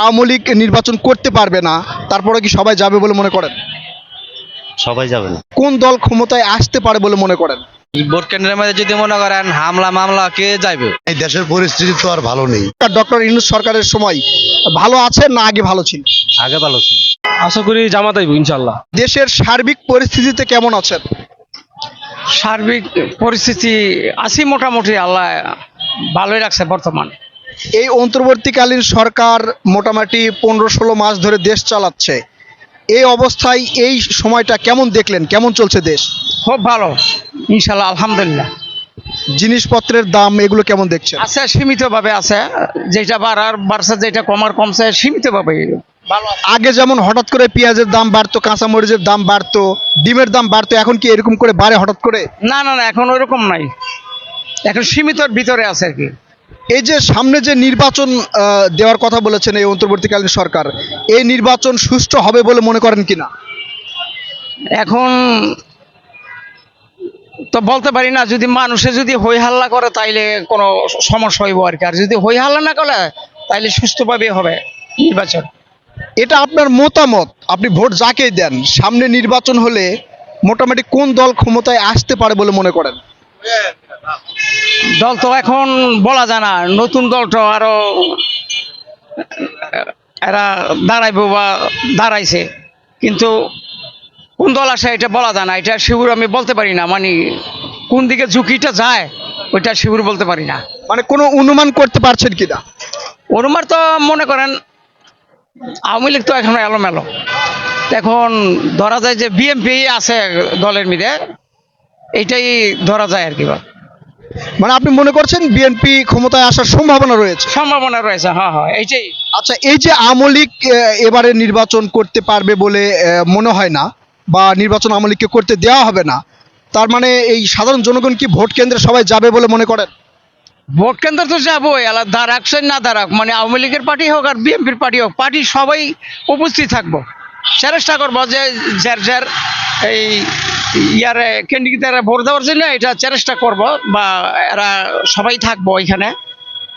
আওয়ামী লীগ নির্বাচন করতে পারবে না তারপরে কি সবাই যাবে বলে মনে করেন? সবাই যাবে না। কোন দল ক্ষমতায় আসতে পারে বলে মনে করেন? ভোট কেন্দ্রের মধ্যে যদি মনে করেন হামলা মামলা কে যাইবে? এই দেশের পরিস্থিতি তো আর ভালো নেই। ডক্টর ইউনুস সরকারের সময় ভালো আছে না আগে ভালো ছিল? আগে ভালো ছিল। আশা করি জামাত আইব ইনশাল্লাহ দেশের সার্বিক পরিস্থিতিতে কেমন আছেন? সার্বিক পরিস্থিতি আছি মোটামুটি আল্লাহ ভালোই রাখছে বর্তমান। এই অন্তর্বর্তীকালীন সরকার মোটামুটি পনেরো ষোলো মাস ধরে দেশ চালাচ্ছে। এই অবস্থায় এই সময়টা কেমন দেখলেন? কেমন চলছে দেশ? খুব ভালো ইনশাল্লাহ আলহামদুলিল্লাহ। জিনিসপত্রের দাম এগুলো কেমন দেখছেন? আছে সীমিতভাবে আছে। যেটা বাড়ার বাড়ছে যেটা কমার কমছে সীমিতভাবে। আগে যেমন হঠাৎ করে পেঁয়াজের দাম বাড়তো কাঁচামরিচের দাম বাড়তো ডিমের দাম বাড়তো এখন কি এরকম করে বাড়ে হঠাৎ করে? না না না এখন ওইরকম নাই। এখন সীমিতর ভিতরে আছে আর কি। এই যে সামনে যে নির্বাচন দেওয়ার কথা বলেছেন এই অন্তর্বর্তীকালীন সরকার এই নির্বাচন সুষ্ঠু হবে বলে মনে করেন কিনা? এখন তো বলতে পারি না যদি মানুষে যদি হই হাল্লা করে তাইলে কোনো সমস্যা হইব আর কি। আর যদি হই হাল্লা না করে তাইলে সুস্থভাবে হবে নির্বাচন। এটা আপনার মতামত? আপনি ভোট যাকেই দেন সামনে নির্বাচন হলে মোটামুটি কোন দল ক্ষমতায় আসতে পারে বলে মনে করেন? দল তো এখন বলা যায় না। নতুন দলটা আরও এরা দাঁড়াইবো বা দাঁড়াইছে। কিন্তু কোন দল আসে এটা বলা যায় না। এটা শিবির আমি বলতে পারি না। মানে কোন দিকে ঝুঁকিটা যায় ওইটা শিবির বলতে পারি না। মানে কোনো অনুমান করতে পারছেন কিনা? ওরমার তো মনে করেন আওয়ামী লীগ তো এখন এলোমেলো। এখন ধরা যায় যে বিএমপি আছে দলের মিলে এইটাই ধরা যায় আর কি বা। মানে আপনি মনে করছেন বিএনপি ক্ষমতায় আসার সম্ভাবনা রয়েছে? সম্ভাবনা রয়েছে হ্যাঁ হ্যাঁ এইটাই আচ্ছা এই যে আমলিক এবারে নির্বাচন করতে পারবে বলে মনে হয় না বা নির্বাচন আমলিককে করতে দেওয়া হবে না তার মানে এই সাধারণ জনগণ কি ভোট কেন্দ্রে সবাই যাবে বলে মনে করেন? ভোট কেন্দ্র তো যাবোই আলাদা দাঁড়াক সে না দাঁড়াক মানে আওয়ামী লীগের পার্টি হোক আর বিএনপির পার্টি হোক পার্টি সবাই উপস্থিত থাকব। চেষ্টা করব যে যার যার এই ইয়ারে ক্যান্ডিডেটরা ভোট দেওয়ার জন্য এটা চেষ্টা করব বা এরা সবাই থাকব এখানে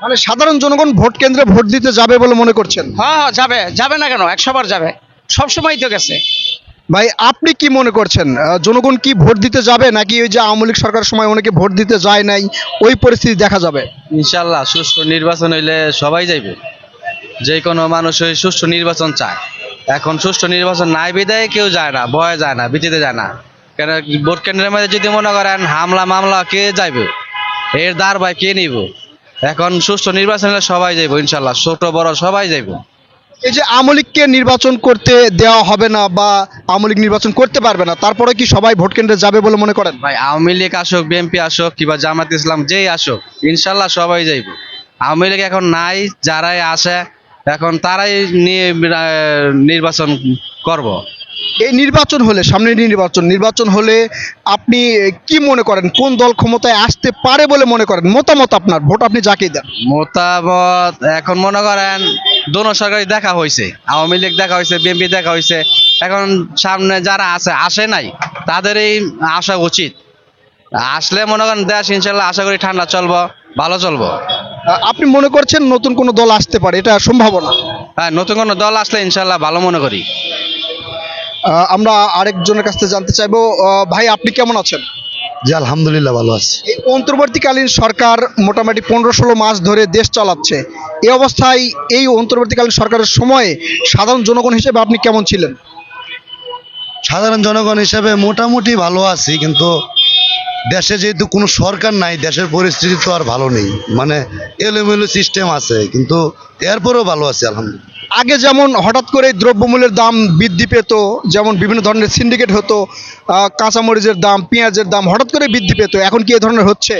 মানে সাধারণ জনগণ ভোট কেন্দ্রে ভোট দিতে যাবে বলে মনে করছেন? হ্যাঁ হ্যাঁ যাবে। যাবে না কেন? একশো বার যাবে। সব সময় তো গেছে। ভাই আপনি কি মনে করছেন? জনগণ কি ভোট দিতে যাবে নাকি ওই যে আওয়ামী লীগ সরকারের সময় অনেকে ভোট দিতে যায় নাই? ওই পরিস্থিতি দেখা যাবে। ইনশাল্লাহ সুষ্ঠু নির্বাচন হইলে সবাই যাইবে। যে কোনো মানুষ ওই সুষ্ঠু নির্বাচন চায়। এখন সুষ্ঠু নির্বাচন নাই বিদায় কেউ যায় না ভয়ে যায় না বিচিতে যায় না। কেন ভোট কেন্দ্রের মধ্যে যদি মনে করেন হামলা মামলা কে যাইবে? এর দ্বার ভাই কে নিব? এখন সুষ্ঠু নির্বাচন হলে সবাই যাইব ইনশাল্লাহ। ছোট বড় সবাই যাইব। এই যে আওয়ামী লীগকে নির্বাচন করতে দেওয়া হবে না বা আওয়ামী লীগ নির্বাচন করতে পারবে না তারপরে কি সবাই ভোট কেন্দ্রে যাবে বলে মনে করেন? ভাই আওয়ামী লীগ আসুক বিএনপি আসুক কিংবা জামাত ইসলাম যেই আসুক ইনশাল্লাহ সবাই যাইব। আওয়ামী লীগ এখন নাই যারাই আসে এখন তারাই নিয়ে নির্বাচন করব। এই নির্বাচন হলে সামনে নির্বাচন নির্বাচন হলে আপনি কি মনে করেন? কোন দল ক্ষমতায় আসতে পারে বলে মনে করেন? মতামত আপনার ভোট আপনি যাকেই দেন। মতামত এখন মনে করেন দোনো সরকারি দেখা হয়েছে আওয়ামী লীগ দেখা হয়েছে বিএনপি দেখা হয়েছে এখন সামনে যারা আছে আসে নাই তাদেরই আসা উচিত। আসলে মনে করেন দেশ ইনশাল্লাহ আশা করি ঠান্ডা চলবো ভালো চলবো। আপনি মনে করছেন নতুন কোনো দল আসতে পারে? এটা সম্ভাবনা। হ্যাঁ নতুন কোনো দল আসলে ইনশাল্লাহ ভালো মনে করি। আমরা আরেকজনের কাছ থেকে জানতে চাইব ভাই আপনি কেমন আছেন? জি আলহামদুলিল্লাহ ভালো আছি। এই অন্তর্বর্তীকালীন সরকার মোটামুটি পনেরো ষোলো মাস ধরে দেশ চালাচ্ছে। এই অবস্থায় এই অন্তর্বর্তীকালীন সরকারের সময়ে সাধারণ জনগণ হিসেবে আপনি কেমন ছিলেন? সাধারণ জনগণ হিসেবে মোটামুটি ভালো আছি কিন্তু দেশে যেহেতু কোনো সরকার নাই দেশের পরিস্থিতি তো আর ভালো নেই। মানে এলোমেলো সিস্টেম আছে কিন্তু এরপরেও ভালো আছি আলহামদুলিল্লাহ। আগে যেমন হঠাৎ করে দ্রব্যমূল্যের দাম বৃদ্ধি পেত যেমন বিভিন্ন ধরনের সিন্ডিকেট হতো কাঁচামরিচের দাম পেঁয়াজের দাম হঠাৎ করে বৃদ্ধি পেত এখন কি এ ধরনের হচ্ছে?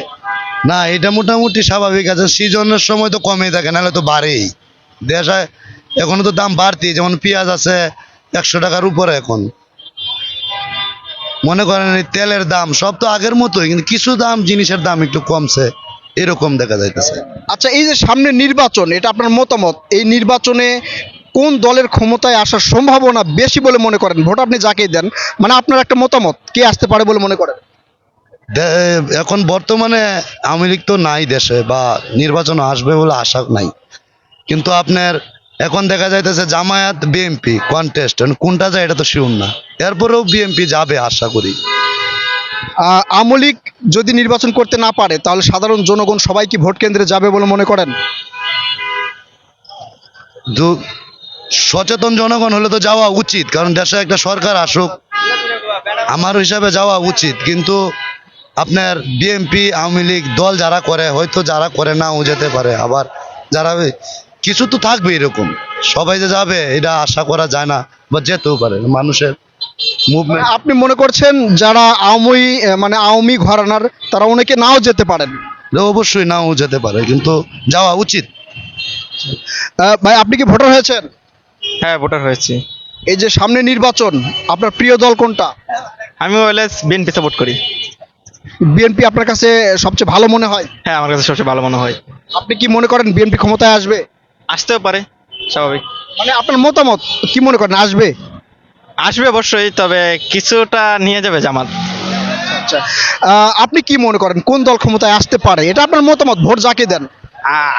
না এটা মোটামুটি স্বাভাবিক আছে সিজনের সময় তো কমে থাকে নাহলে তো বাড়েই। দেশে এখনও তো দাম বাড়তি যেমন পেঁয়াজ আছে একশো টাকার উপরে এখন। মনে করেন এই তেলের দাম সব তো আগের মতোই কিন্তু কিছু দাম জিনিসের দাম একটু কমছে এরকম দেখা যাইতেছে। আচ্ছা এই যে সামনে নির্বাচন এটা আপনার মতামত? এই নির্বাচনে কোন দলের ক্ষমতায় আসার সম্ভাবনা বেশি বলে মনে করেন? ভোট আপনি যাকেই দেন মানে আপনার একটা মতামত কে আসতে পারে বলে মনে করেন? এখন বর্তমানে আওয়ামী লীগ তো নাই দেশে বা নির্বাচন আসবে বলে আশা নাই। কিন্তু আপনার এখন দেখা যাইতেছে জামায়াত বিএমপি কন্টেস্ট কোনটা যায় এটা তো শিউর না। এরপরেও বিএমপি যাবে আশা করি। আওয়ামী যদি নির্বাচন করতে না পারে তাহলে সাধারণ জনগণ সবাই কি ভোট কেন্দ্রে যাবে বলে মনে করেন? সচেতন জনগণ হলে তো যাওয়া উচিত কারণ দেশে একটা সরকার আসুক আমার হিসাবে যাওয়া উচিত। কিন্তু আপনার বিএনপি আওয়ামী লীগ দল যারা করে হয়তো যারা করে নাও যেতে পারে আবার যারা কিছু তো থাকবে এরকম। সবাই যে যাবে এটা আশা করা যায় না বা যেতেও পারে মানুষের মুভমেন্ট আপনি মনে করছেন যারা আওয়ামী মানে আওয়ামী ঘরানার তারা অনেকে নাও যেতে পারেন? অবশ্যই নাও যেতে পারে কিন্তু যাওয়া উচিত। ভাই আপনি কি ভোটার হয়েছেন? হ্যাঁ ভোটার হয়েছি। এই যে সামনে নির্বাচন আপনার প্রিয় দল কোনটা? আমি ওয়েলেস বিএনপি সাপোর্ট করি। বিএনপি আপনার কাছে সবচেয়ে ভালো মনে হয়? হ্যাঁ আমার কাছে সবচেয়ে ভালো মনে হয়। আপনি কি মনে করেন বিএনপি ক্ষমতায় আসবে? আসতেও পারে স্বাভাবিক। মানে আপনার মতামত কি মনে করেন আসবে? আসবে অবশ্যই তবে কিছুটা নিয়ে যাবে জামাত আচ্ছা আহ, আপনি কি মনে করেন কোন দল ক্ষমতায় আসতে পারে? এটা আপনার মতামত ভোট যাকে দেন।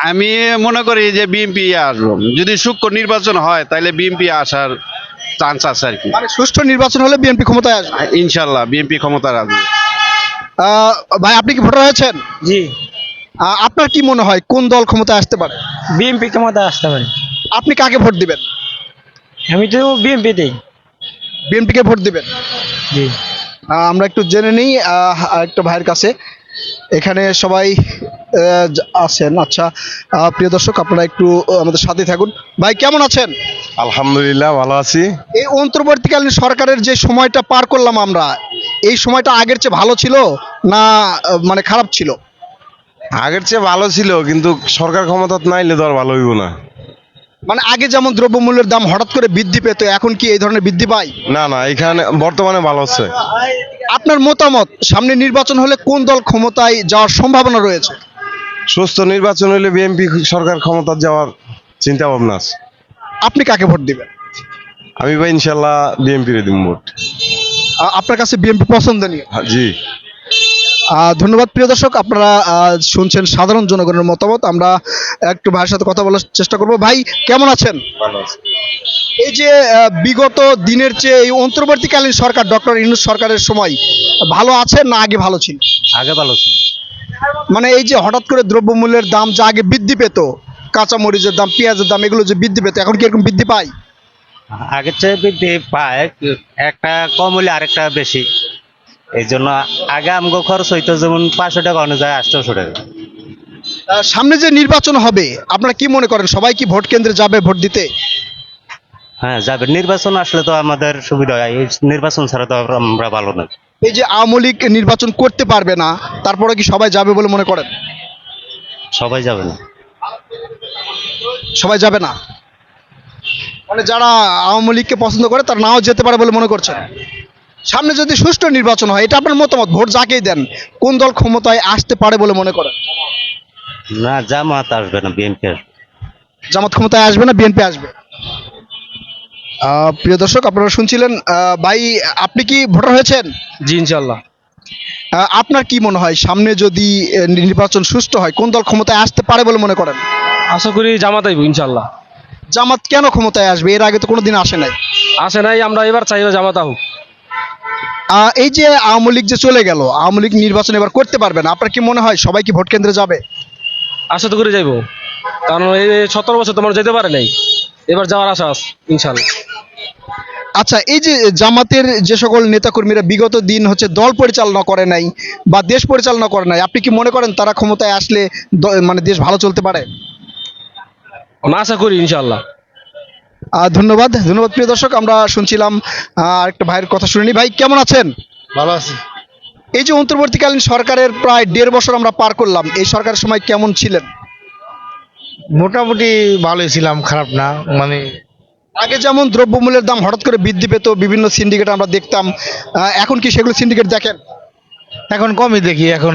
আমি মনে করি যে বিএনপি আসব। যদি সূক্ষ্ম নির্বাচন হয় তাহলে বিএনপি আসার চান্স আছে আর কি। মানে সুষ্ঠু নির্বাচন হলে বিএনপি ক্ষমতায় আসবে? ইনশাল্লাহ বিএনপি ক্ষমতা আসবে। আহ, ভাই আপনি কি ভোটার হয়েছেন? জি। আপনার কি মনে হয় কোন দল ক্ষমতায় আসতে পারে? বিএমপি ক্ষমতা আসতে পারে। আপনি কাকে ভোট দিবেন? আমি তো বিএমপি দেই। বিএনপিকে ভোট দিবেন? জি। আমরা একটু জেনে নিই একটা ভাইয়ের কাছে। এখানে সবাই আছেন। আচ্ছা প্রিয় দর্শক আপনারা একটু আমাদের সাথে থাকুন। ভাই কেমন আছেন? আলহামদুলিল্লাহ ভালো আছি। এই অন্তর্বর্তীকালীন সরকারের যে সময়টা পার করলাম আমরা এই সময়টা আগের চেয়ে ভালো ছিল না মানে খারাপ ছিল? আগের চেয়ে ভালো ছিল কিন্তু সরকার ক্ষমতা নাইলে তো আর ভালো হইব না। মানে আগে যেমন দ্রব্যমূল্যের দাম হঠাৎ করে বৃদ্ধি পেত এখন কি এই ধরনের বৃদ্ধি পায়? না না এখানে বর্তমানে ভালো হচ্ছে। আপনার মতামত সামনে নির্বাচন হলে কোন দল ক্ষমতায় যাওয়ার সম্ভাবনা রয়েছে? সুস্থ নির্বাচন হইলে বিএনপি সরকার ক্ষমতা যাওয়ার চিন্তা ভাবনা আছে। আপনি কাকে ভোট দিবেন? আমি ভাই ইনশাল্লাহ বিএনপির দিম ভোট। আপনার কাছে বিএনপি পছন্দনীয়? জি। ধন্যবাদ প্রিয় দর্শক। আপনারা শুনছেন সাধারণ জনগণের মতামত। আমরা একটু ভাইয়ের সাথে কথা বলার চেষ্টা করব। ভাই কেমন আছেন? ভালো আছে। এই যে বিগত দিনের চেয়ে এই অন্তর্বর্তীকালীন সরকার ডক্টর ইউনুস সরকারের সময় ভালো আছে না আগে ভালো ছিল? আগে ভালো ছিল। মানে এই যে হঠাৎ করে দ্রব্যমূল্যের দাম যা আগে বৃদ্ধি পেত কাঁচামরিচের দাম পেঁয়াজের দাম এগুলো যে বৃদ্ধি পেত এখন কি এরকম বৃদ্ধি পায়? আগের চেয়ে বৃদ্ধি পায় একটা কম হলে আরেকটা বেশি। এই জন্য আগে আমগো খরচ হইতো যেমন পাঁচশো টাকা অনুযায়ী আটশোশো টাকা। সামনে যে নির্বাচন হবে আপনারা কি মনে করেন সবাই কি ভোট কেন্দ্রে যাবে ভোট দিতে? হ্যাঁ যাবে। নির্বাচন আসলে তো আমাদের সুবিধা হয়। এই নির্বাচন ছাড়া তো আমরা ভালো না। এই যে আওয়ামী লীগ নির্বাচন করতে পারবে না তারপরে কি সবাই যাবে বলে মনে করেন? সবাই যাবে না। সবাই যাবে না? মানে যারা আওয়ামী লীগকে পছন্দ করে তারা নাও যেতে পারে বলে মনে করছেন? সামনে যদি সুষ্ঠু নির্বাচন হয় এটা আপনার মতামত? ভোট যাকেই দেন কোন দল ক্ষমতায় আসতে পারে বলে মনে করেন? না জামাত আসবে না বিএনপি আসবে। জামাত ক্ষমতায় আসবে না বিএনপি আসবে? আহ, প্রিয় দর্শক আপনারা শুনছিলেন আহ, ভাই আপনি কি ভোটার হয়েছেন? জি ইনশাল্লাহ আপনার কি মনে হয় সামনে যদি নির্বাচন সুষ্ঠু হয় কোন দল ক্ষমতায় আসতে পারে বলে মনে করেন? আশা করি জামাত আইব ইনশাল্লাহ জামাত কেন ক্ষমতায় আসবে? এর আগে তো কোনোদিন আসে নাই। আসে নাই আমরা এবার চাইব জামাত আহ, এই যে আওয়ামী লীগ যে চলে গেল আওয়ামী লীগ নির্বাচন এবার করতে পারবে না আপনার কি মনে হয় সবাই কি ভোট কেন্দ্রে যাবে? আশা তো করে যাইবো। কারণ এই সতেরো বছর তোমার যেতে পারে নাই এবার যাওয়ার আশা আছে ইনশাল্লাহ। আচ্ছা এই যে জামাতের যে সকল নেতাকর্মীরা বিগত দিন হচ্ছে দল পরিচালনা করে নাই বা দেশ পরিচালনা করে নাই আপনি কি মনে করেন তারা ক্ষমতায় আসলে মানে দেশ ভালো চলতে পারে? আশা করি ইনশাল্লাহ। ধন্যবাদ ধন্যবাদ প্রিয় দর্শক আমরা শুনছিলাম আরেকটা ভাইয়ের কথা শুনিনি। ভাই কেমন আছেন? ভালো আছি। এই যে অন্তর্বর্তীকালীন সরকারের প্রায় দেড় বছর আমরা পার করলাম এই সরকারের সময় কেমন ছিলেন? মোটামুটি ভালোই ছিলাম খারাপ না মানে আগে যেমন দ্রব্যমূল্যের দাম হঠাৎ করে বৃদ্ধি পেত বিভিন্ন সিন্ডিকেট আমরা দেখতাম এখন কি সেগুলো সিন্ডিকেট দেখেন? এখন কমই দেখি এখন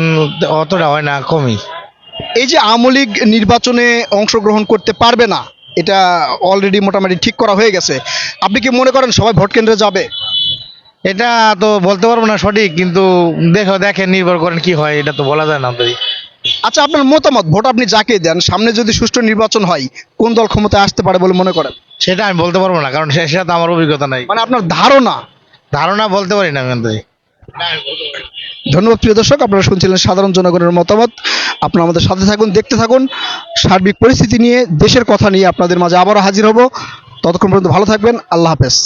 অতটা হয় না কমই। এই যে আওয়ামী লীগ নির্বাচনে অংশগ্রহণ করতে পারবে না এটা অলরেডি মোটামুটি ঠিক করা হয়ে গেছে। আপনি কি মনে করেন সবাই ভোট কেন্দ্রে যাবে? এটা তো বলতে পারব না সঠিক কিন্তু দেখো দেখেন নির্ভর করেন কি হয় এটা তো বলা যায় না আচ্ছা আপনার মতামত ভোট আপনি যাকে দেন সামনে যদি সুষ্ঠু নির্বাচন হয় কোন দল ক্ষমতায় আসতে পারে বলে মনে করেন? সেটা আমি বলতে পারব না কারণ সেটা তো আমার অভিজ্ঞতা নাই। মানে আপনার ধারণা? ধারণা বলতে পারি না আমি কিন্তু ধন্যবাদ প্রিয় দর্শক, আপনারা শুনছিলেন সাধারণ জনগণের মতামত। আপনারা আমাদের সাথে থাকুন, দেখতে থাকুন। সার্বিক পরিস্থিতি নিয়ে, দেশের কথা নিয়ে আপনাদের মাঝে আবারও হাজির হব। ততক্ষণ পর্যন্ত ভালো থাকবেন, আল্লাহ হাফেজ।